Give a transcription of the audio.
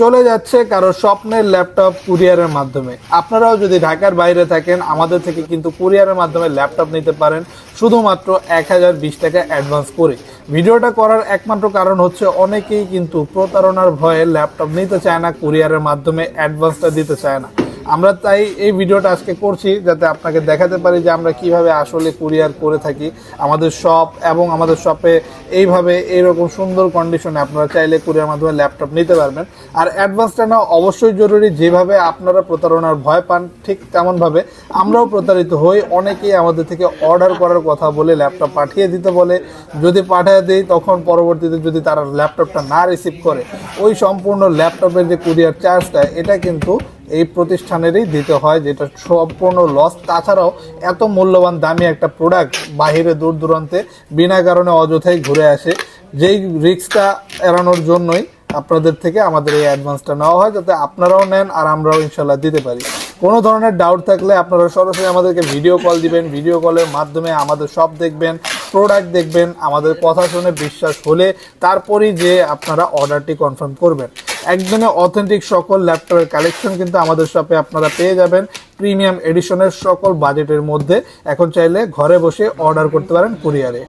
চলে যাচ্ছে কারও স্বপ্নের ল্যাপটপ কুরিয়ারের মাধ্যমে। আপনারাও যদি ঢাকার বাইরে থাকেন, আমাদের থেকে কিন্তু কুরিয়ারের মাধ্যমে ল্যাপটপ নিতে পারেন, শুধুমাত্র এক হাজার বিশ টাকা অ্যাডভান্স করে। ভিডিওটা করার একমাত্র কারণ হচ্ছে অনেকেই কিন্তু প্রতারণার ভয়ে ল্যাপটপ নিতে চায় না, কুরিয়ারের মাধ্যমে অ্যাডভান্সটা দিতে চায় না। আমরা তাই এই ভিডিওটা আজকে করছি যাতে আপনাকে দেখাতে পারি যে আমরা কীভাবে আসলে কুরিয়ার করে থাকি আমাদের শপ এবং আমাদের শপে এইভাবে এইরকম সুন্দর কন্ডিশনে আপনারা চাইলে কুরিয়ার মাধ্যমে ল্যাপটপ নিতে পারবেন। আর অ্যাডভান্সটা নেওয়া অবশ্যই জরুরি, যেভাবে আপনারা প্রতারণার ভয় পান ঠিক তেমনভাবে আমরাও প্রতারিত হই। অনেকেই আমাদের থেকে অর্ডার করার কথা বলে ল্যাপটপ পাঠিয়ে দিতে বলে। যদি পাঠিয়ে দিই, তখন পরবর্তীতে যদি তারা ল্যাপটপটা না রিসিভ করে, ওই সম্পূর্ণ ল্যাপটপের যে কুরিয়ার চার্জটা এটা কিন্তু এই প্রতিষ্ঠানেরই দিতে হয়, যেটা সম্পূর্ণ লস তাছাড়াও এত মূল্যবান দামি একটা প্রোডাক্ট বাহিরে দূর দূরান্তে বিনা কারণে অযথাই ঘুরে আসে। যেই রিস্কটা এড়ানোর জন্যই আপনাদের থেকে আমাদের এই অ্যাডভান্সটা নেওয়া হয়, যাতে আপনারাও নেন আর আমরাও ইনশাল্লাহ দিতে পারি। কোনো ধরনের ডাউট থাকলে আপনারা সরাসরি আমাদেরকে ভিডিও কল দিবেন ভিডিও কলের মাধ্যমে আমাদের সব দেখবেন। প্রোডাক্ট দেখবেন, আমাদের কথা শুনে বিশ্বাস হলে তারপরই যে আপনারা অর্ডারটি কনফার্ম করবেন। একদিনে অথেন্টিক সকল ল্যাপটপের কালেকশন কিন্তু আমাদের শপে আপনারা পেয়ে যাবেন। প্রিমিয়াম এডিশনের সকল বাজেটের মধ্যে। এখন চাইলে ঘরে বসে অর্ডার করতে পারেন কুরিয়ারে